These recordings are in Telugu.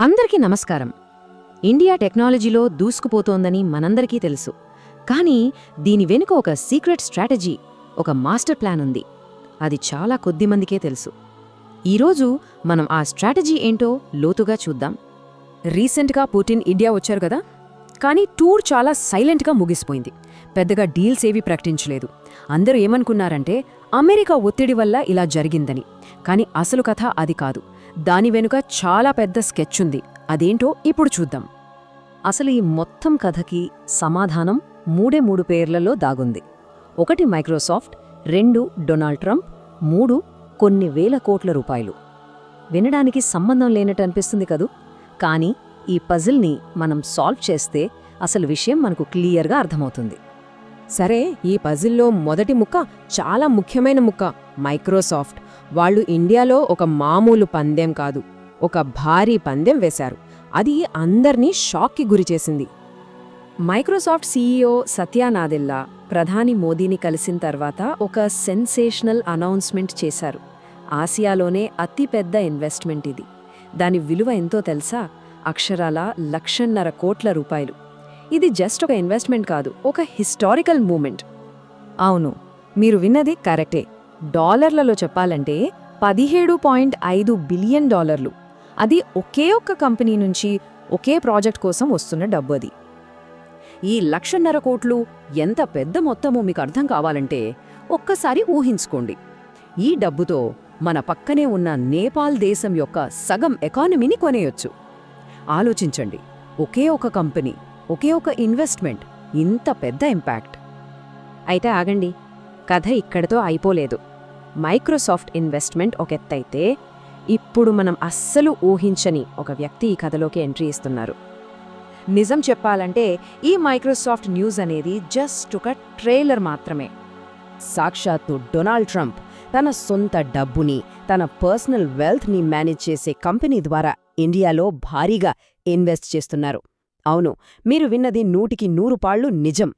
అందరికీ నమస్కారం. ఇండియా టెక్నాలజీలో దూసుకుపోతోందని మనందరికీ తెలుసు. కానీ దీని వెనుక ఒక సీక్రెట్ స్ట్రాటజీ ఒక మాస్టర్ ప్లాన్ ఉంది. అది చాలా కొద్ది మందికే తెలుసు. ఈరోజు మనం ఆ స్ట్రాటజీ ఏంటో లోతుగా చూద్దాం. రీసెంట్గా పుటిన్ ఇండియా వచ్చారు కదా? కానీ టూర్ చాలా సైలెంట్గా ముగిసిపోయింది. పెద్దగా డీల్స్ ఏవి ప్రకటించలేదు. అందరూ ఏమనుకున్నారంటే అమెరికా ఒత్తిడి వల్ల ఇలా జరిగిందని. కానీ అసలు కథ అది కాదు. దాని వెనుక చాలా పెద్ద స్కెచ్ ఉంది. అదేంటో ఇప్పుడు చూద్దాం. అసలు ఈ మొత్తం కథకి సమాధానం మూడే మూడు పేర్లలో దాగుంది. ఒకటి మైక్రోసాఫ్ట్ రెండు డొనాల్డ్ ట్రంప్ మూడు కొన్ని వేల కోట్ల రూపాయలు. వినడానికి సంబంధం లేనట్టు అనిపిస్తుంది కదూ? కానీ ఈ పజిల్ని మనం సాల్వ్ చేస్తే అసలు విషయం మనకు క్లియర్గా అర్థమవుతుంది. సరే ఈ పజిల్లో మొదటి ముక్క చాలా ముఖ్యమైన ముక్క మైక్రోసాఫ్ట్. వాళ్ళు ఇండియాలో ఒక మామూలు పందెం కాదు ఒక భారీ పందెం వేశారు. అది అందర్నీ షాక్కి గురిచేసింది మైక్రోసాఫ్ట్ సీఈఓ సత్యా నాదెల్లా ప్రధాని మోదీని కలిసిన తర్వాత ఒక సెన్సేషనల్ అనౌన్స్మెంట్ చేశారు. ఆసియాలోనే అతిపెద్ద ఇన్వెస్ట్మెంట్ ఇది. దాని విలువ ఎంతో తెలుసా? అక్షరాల లక్షన్నర కోట్ల రూపాయలు. ఇది జస్ట్ ఒక ఇన్వెస్ట్మెంట్ కాదు ఒక హిస్టారికల్ మూమెంట్. అవును మీరు విన్నది కరెక్టే. డాలర్లలో చెప్పాలంటే పదిహేడు పాయింట్ ఐదు బిలియన్ డాలర్లు. అది ఒకే ఒక్క కంపెనీ నుంచి ఒకే ప్రాజెక్ట్ కోసం వస్తున్న డబ్బు అది. ఈ లక్షన్నర కోట్లు ఎంత పెద్ద మొత్తమో మీకు అర్థం కావాలంటే ఒక్కసారి ఊహించుకోండి. ఈ డబ్బుతో మన పక్కనే ఉన్న నేపాల్ దేశం యొక్క సగం ఎకానమీని కొనేయొచ్చు. ఆలోచించండి ఒకే ఒక కంపెనీ ఒకే ఒక ఇన్వెస్ట్మెంట్. ఇంత పెద్ద ఇంపాక్ట్. అయితే ఆగండి. కథ ఇక్కడితో అయిపోలేదు. మైక్రోసాఫ్ట్ ఇన్వెస్ట్మెంట్ ఒక ఎత్తైతే ఇప్పుడు మనం అస్సలు ఊహించని ఒక వ్యక్తి ఈ కథలోకి ఎంట్రీ ఇస్తున్నారు. నిజం చెప్పాలంటే ఈ మైక్రోసాఫ్ట్ న్యూస్ అనేది జస్ట్ ఒక ట్రైలర్ మాత్రమే. సాక్షాత్తు డొనాల్డ్ ట్రంప్ తన సొంత డబ్బుని తన పర్సనల్ వెల్త్ని మేనేజ్ చేసే కంపెనీ ద్వారా ఇండియాలో భారీగా ఇన్వెస్ట్ చేస్తున్నారు. అవును మీరు విన్నది నూటికి నూరు పాళ్ళు నిజం.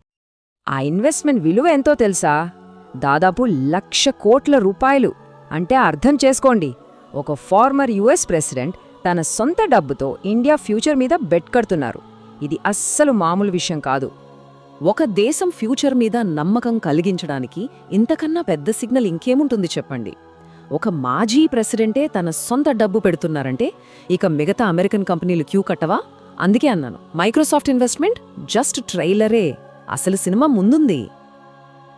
ఆ ఇన్వెస్ట్మెంట్ విలువ ఎంతో తెలుసా? దాదాపు లక్ష కోట్ల రూపాయలు. అంటే అర్థం చేసుకోండి ఒక ఫార్మర్ యుఎస్ ప్రెసిడెంట్ తన సొంత డబ్బుతో ఇండియా ఫ్యూచర్ మీద బెట్ కడుతున్నారు. ఇది అస్సలు మామూలు విషయం కాదు. ఒక దేశం ఫ్యూచర్ మీద నమ్మకం కలిగించడానికి ఇంతకన్నా పెద్ద సిగ్నల్ ఇంకేముంటుంది చెప్పండి. ఒక మాజీ ప్రెసిడెంటే తన సొంత డబ్బు పెడుతున్నారంటే ఇక మిగతా అమెరికన్ కంపెనీలు క్యూ కట్టవా? అందుకే అన్నాను మైక్రోసాఫ్ట్ ఇన్వెస్ట్మెంట్ జస్ట్ ట్రైలరే అసలు సినిమా ముందుంది.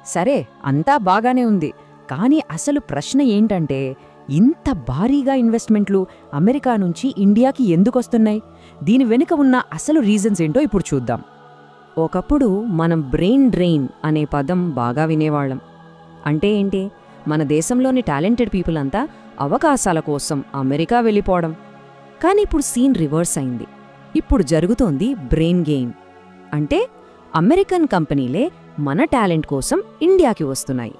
సరే అంతా బాగానే ఉంది. కానీ అసలు ప్రశ్న ఏంటంటే ఇంత భారీగా ఇన్వెస్ట్మెంట్లు అమెరికా నుంచి ఇండియాకి ఎందుకొస్తున్నాయి దీని వెనుక ఉన్న అసలు రీజన్స్ ఏంటో ఇప్పుడు చూద్దాం. ఒకప్పుడు మనం బ్రెయిన్ డ్రెయిన్ అనే పదం బాగా వినేవాళ్ళం. అంటే ఏంటి? మన దేశంలోని టాలెంటెడ్ పీపుల్ అంతా అవకాశాల కోసం అమెరికా వెళ్ళిపోవడం. కానీ ఇప్పుడు సీన్ రివర్స్ అయింది. ఇప్పుడు జరుగుతోంది బ్రెయిన్ గేమ్. అంటే అమెరికన్ కంపెనీలే మన టాలెంట్ కోసం ఇండియాకి వస్తున్నాయి.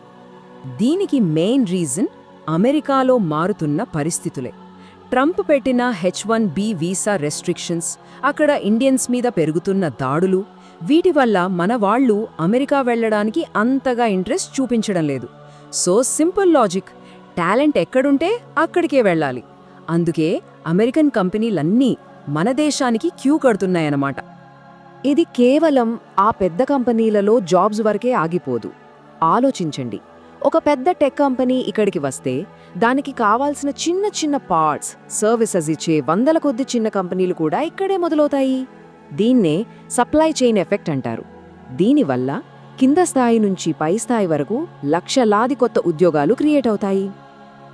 దీనికి మెయిన్ రీజన్ అమెరికాలో మారుతున్న పరిస్థితులే. ట్రంప్ పెట్టిన H one B visa restrictions అక్కడ ఇండియన్స్ మీద పెరుగుతున్న దాడులు వీటి వల్ల మన వాళ్ళు అమెరికా వెళ్ళడానికి అంతగా ఇంట్రెస్ట్ చూపించడం లేదు. సో సింపుల్ లాజిక్ టాలెంట్ ఎక్కడుంటే అక్కడికే వెళ్ళాలి. అందుకే అమెరికన్ కంపెనీలన్నీ మన దేశానికి క్యూ కడుతున్నాయన్నమాట. ఇది కేవలం ఆ పెద్ద కంపెనీలలో జాబ్స్ వరకే ఆగిపోదు. ఆలోచించండి. ఒక పెద్ద టెక్ కంపెనీ ఇక్కడికి వస్తే దానికి కావాల్సిన చిన్న చిన్న పార్ట్స్ సర్వీసెస్ ఇచ్చే వందల కొద్ది చిన్న కంపెనీలు కూడా ఇక్కడే మొదలవుతాయి. దీన్నే సప్లై చైన్ ఎఫెక్ట్ అంటారు. దీనివల్ల కింద స్థాయి నుంచి పై స్థాయి వరకు లక్షలాది కొత్త ఉద్యోగాలు క్రియేట్ అవుతాయి.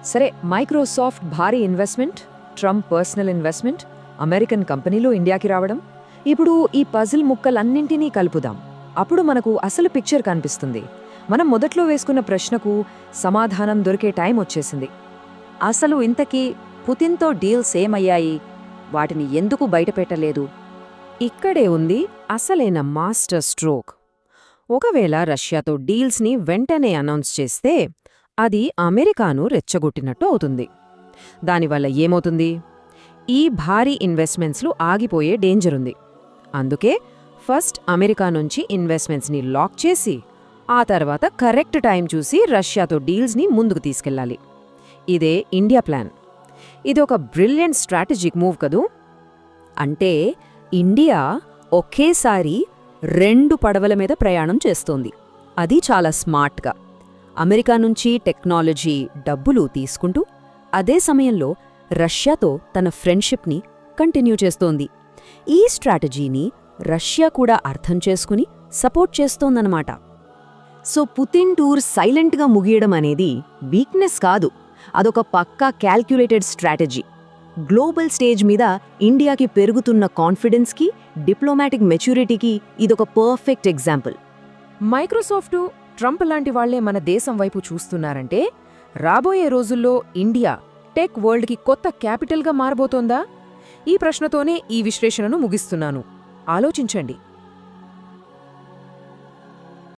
సరే మైక్రోసాఫ్ట్ భారీ investment Trump personal investment American కంపెనీలు ఇండియాకి రావడం ఇప్పుడు ఈ పజిల్ ముక్కలన్నింటినీ కలుపుదాం. అప్పుడు మనకు అసలు పిక్చర్ కనిపిస్తుంది. మనం మొదట్లో వేసుకున్న ప్రశ్నకు సమాధానం దొరికే టైం వచ్చేసింది. అసలు ఇంతకీ పుతిన్తో డీల్స్ ఏమయ్యాయి? వాటిని ఎందుకు బయటపెట్టలేదు? ఇక్కడే ఉంది అసలైన మాస్టర్ స్ట్రోక్. ఒకవేళ రష్యాతో డీల్స్ని వెంటనే అనౌన్స్ చేస్తే అది అమెరికాను రెచ్చగొట్టినట్టు అవుతుంది. దానివల్ల ఏమవుతుంది? ఈ భారీ ఇన్వెస్ట్మెంట్స్లు ఆగిపోయే డేంజర్ ఉంది. అందుకే ఫస్ట్ అమెరికా నుంచి ఇన్వెస్ట్మెంట్స్ని లాక్ చేసి ఆ తర్వాత కరెక్ట్ టైం చూసి రష్యాతో డీల్స్ని ముందుకు తీసుకెళ్ళాలి. ఇదే ఇండియా ప్లాన్. ఇది ఒక బ్రిలియంట్ స్ట్రాటజిక్ మూవ్ కదూ? అంటే ఇండియా ఒకేసారి రెండు పడవల మీద ప్రయాణం చేస్తోంది. అది చాలా స్మార్ట్గా. అమెరికా నుంచి టెక్నాలజీ డబ్బులు తీసుకుంటూ అదే సమయంలో రష్యాతో తన ఫ్రెండ్షిప్ని కంటిన్యూ చేస్తోంది. ఈ స్ట్రాటజీని రష్యా కూడా అర్థం చేసుకుని సపోర్ట్ చేస్తోందన్నమాట. సో పుతిన్ టూర్ సైలెంట్గా ముగియడం అనేది వీక్నెస్ కాదు. అదొక పక్కా క్యాల్క్యులేటెడ్ స్ట్రాటజీ. గ్లోబల్ స్టేజ్ మీద ఇండియాకి పెరుగుతున్న కాన్ఫిడెన్స్కి డిప్లొమాటిక్ మెచ్యూరిటీకి ఇదొక పర్ఫెక్ట్ ఎగ్జాంపుల్. మైక్రోసాఫ్టు ట్రంప్ లాంటి వాళ్ళే మన దేశం వైపు చూస్తున్నారంటే రాబోయే రోజుల్లో ఇండియా టెక్ వరల్డ్కి కొత్త క్యాపిటల్గా మారబోతోందా? ఈ ప్రశ్నతోనే ఈ విశ్లేషణను ముగిస్తున్నాను. ఆలోచించండి.